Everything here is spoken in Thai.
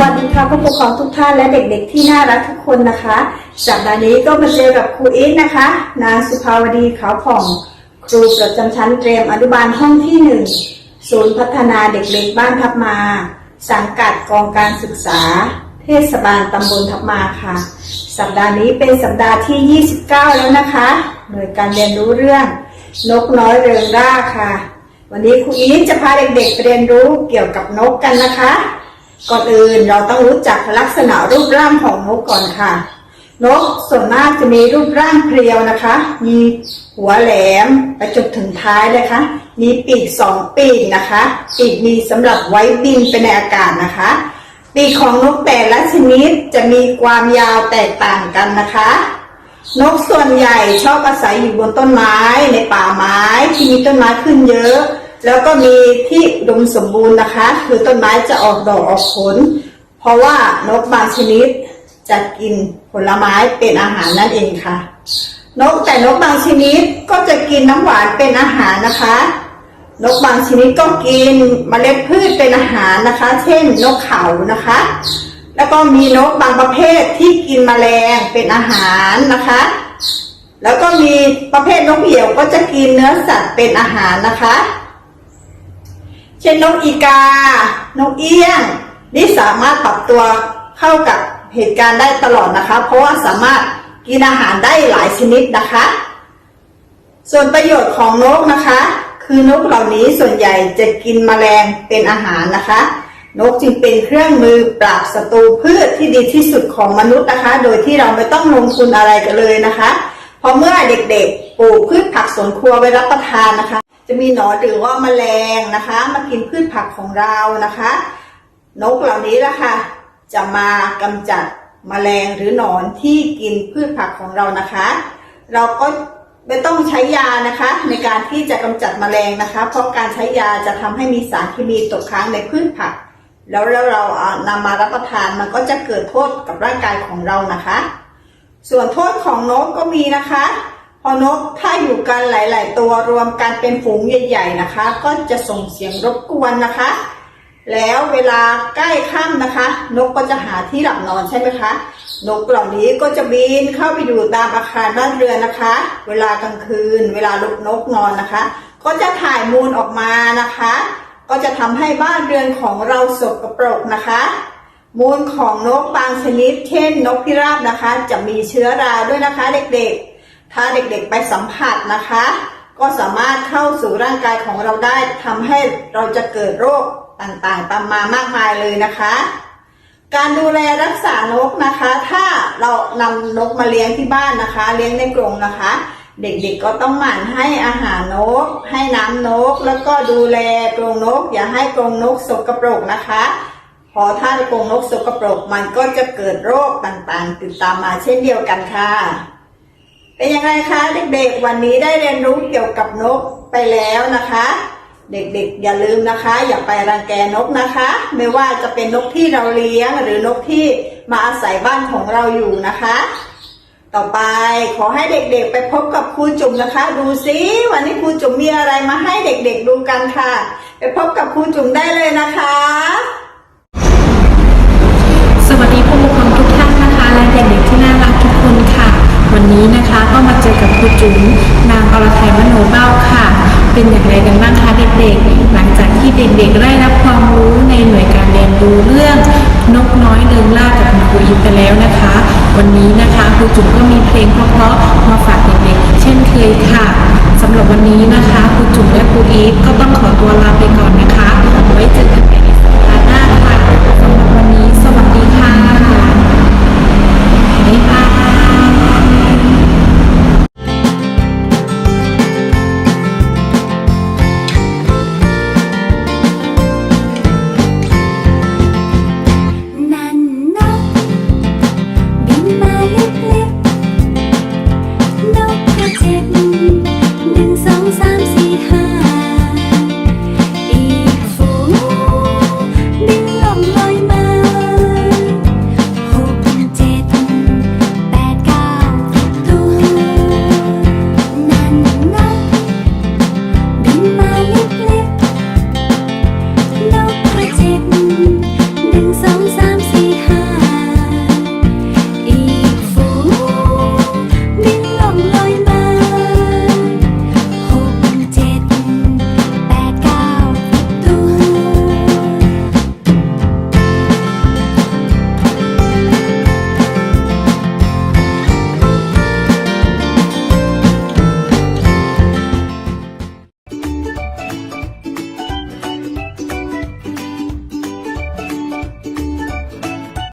วัสดีค่ะผู้ปกครองทุกท่านและเด็กๆที่น่ารักทุกคนนะคะสัปดาห์นี้ก็มาเจอกับครูอีทนะคะ นางสุภาวดีขาวผ่อง ครูประจำชั้นเตรียมอนุบาลห้องที่หนึ่งศูนย์พัฒนาเด็กเล็กบ้านทับมา สังกัดกองการศึกษา เทศบาลตำบลทับมาค่ะ สัปดาห์นี้เป็นสัปดาห์ที่ 29 แล้วนะคะ โดยการเรียนรู้เรื่อง นกน้อยเริงร่าค่ะ วันนี้ครูอีทจะพาเด็กๆเรียนรู้เกี่ยวกับนกกันนะคะ ก่อนอื่นเราต้องรู้จักลักษณะรูปร่างของนกก่อนค่ะ นกส่วนมากจะมีรูปร่างเพรียวนะคะ มีหัวแหลมไปจนถึงท้ายเลยคะมีปีกสองปีกนะคะ ปีกมีสำหรับไว้บินไปในอากาศนะคะ ปีกของนกแต่ละชนิดจะมีความยาวแตกต่างกันนะคะ นกส่วนใหญ่ชอบอาศัยอยู่บนต้นไม้ในป่าไม้ที่มีต้นไม้ขึ้นเยอะ แล้วก็มีที่ดมสมบูรณ์นะคะคือต้นไม้จะออกดอกออกผล เพราะว่านกบางชนิดจะกินผลไม้เป็นอาหารนั่นเองค่ะ นกแต่นกบางชนิดก็จะกินน้ำหวานเป็นอาหารนะคะ นกบางชนิดก็กินเมล็ดพืชเป็นอาหารนะคะ เช่นนกเขานะคะ แล้วก็มีนกบางประเภทที่กินแมลงเป็นอาหารนะคะ แล้วก็มีประเภทนกเหยี่ยวก็จะกินเนื้อสัตว์เป็นอาหารนะคะ เช่นนกอีกา นกเอี้ยง นี่สามารถปรับตัวเข้ากับเหตุการณ์ได้ตลอดนะคะ เพราะว่าสามารถกินอาหารได้หลายชนิดนะคะ ส่วนประโยชน์ของนกนะคะ คือนกเหล่านี้ส่วนใหญ่จะกินแมลงเป็นอาหารนะคะ นกจึงเป็นเครื่องมือปราบศัตรูพืชที่ดีที่สุดของมนุษย์นะคะ โดยที่เราไม่ต้องลงทุนอะไรกันเลยนะคะ เพราะเมื่อเด็กๆปลูกพืชผักสวนครัวไว้รับประทานนะคะ จะมีหนอนหรือว่าแมลงนะคะ มากินพืชผักของเรานะคะ นกเหล่านี้ละค่ะ จะมากำจัดแมลงหรือหนอนที่กินพืชผักของเรานะคะ เราก็ไม่ต้องใช้ยานะคะ ในการที่จะกำจัดแมลงนะคะ เพราะการใช้ยาจะทำให้มีสารเคมีตกค้างในพืชผักแล้วแล้วเราเอานำมารับประทานมันก็จะเกิดโทษกับร่างกายของเรานะคะ ส่วนโทษของนกก็มีนะคะ พอนกถ้าอยู่กันหลาย ๆ ตัวรวมกันเป็นฝูงใหญ่ ๆ นะคะ ก็จะส่งเสียงรบกวนนะคะ แล้วเวลาใกล้ค่ำนะคะ นกก็จะหาที่หลับนอนใช่ไหมคะ นกเหล่านี้ก็จะบินเข้าไปอยู่ตามอาคารบ้านเรือนนะคะ เวลากลางคืน เวลาลูกนกนอนนะคะ ก็จะถ่ายมูลออกมานะคะ ก็จะทำให้บ้านเรือนของเราสกปรกนะคะมูลของนกบางชนิด เช่น นกพิราบนะคะ จะมีเชื้อราด้วยนะคะเด็กๆ ถ้าเด็กๆไปสัมผัสนะคะ ก็สามารถเข้าสู่ร่างกายของเราได้ทำให้เราจะเกิดโรคต่างๆ ตามมามากมายเลยนะคะ การดูแลรักษานกนะคะ ถ้าเรานำนกมาเลี้ยงที่บ้านนะคะ เลี้ยงในกรงนะคะ เด็กๆก็ต้องหมั่นให้อาหารนก ให้น้ำนก แล้วก็ดูแลกรงนก อย่าให้กรงนกสกปรกนะคะพอถ้ากรงนกสกปรกมันก็จะเกิดโรคต่างๆ ติดตามมาเช่นเดียวกันค่ะ เป็นยังไงคะเด็กๆวันนี้ได้เรียนรู้เกี่ยวกับนกไปแล้วนะคะ เด็กๆอย่าลืมนะคะ อย่าไปรังแกนกนะคะ ไม่ว่าจะเป็นนกที่เราเลี้ยงหรือนกที่มาอาศัยบ้านของเราอยู่นะคะ ต่อไปขอให้เด็กๆ ไปพบกับครูจุ๋มนะคะ ดูซิวันนี้ครูจุ๋มมีอะไรมาให้เด็กๆดูกันค่ะ ไปพบกับครูจุ๋มได้เลยนะคะ ครูจุ๋มนางอรไทยมโนเบ้าค่ะ เป็นอย่างไรกันบ้างคะเด็กๆ หลังจากที่เด็กๆได้รับความรู้ในหน่วยการเรียนรู้เรื่องนกน้อยเดินล่ากับคุณครูอินไปแล้วนะคะ วันนี้นะคะครูจุ๋มก็มีเพลงเพราะๆมา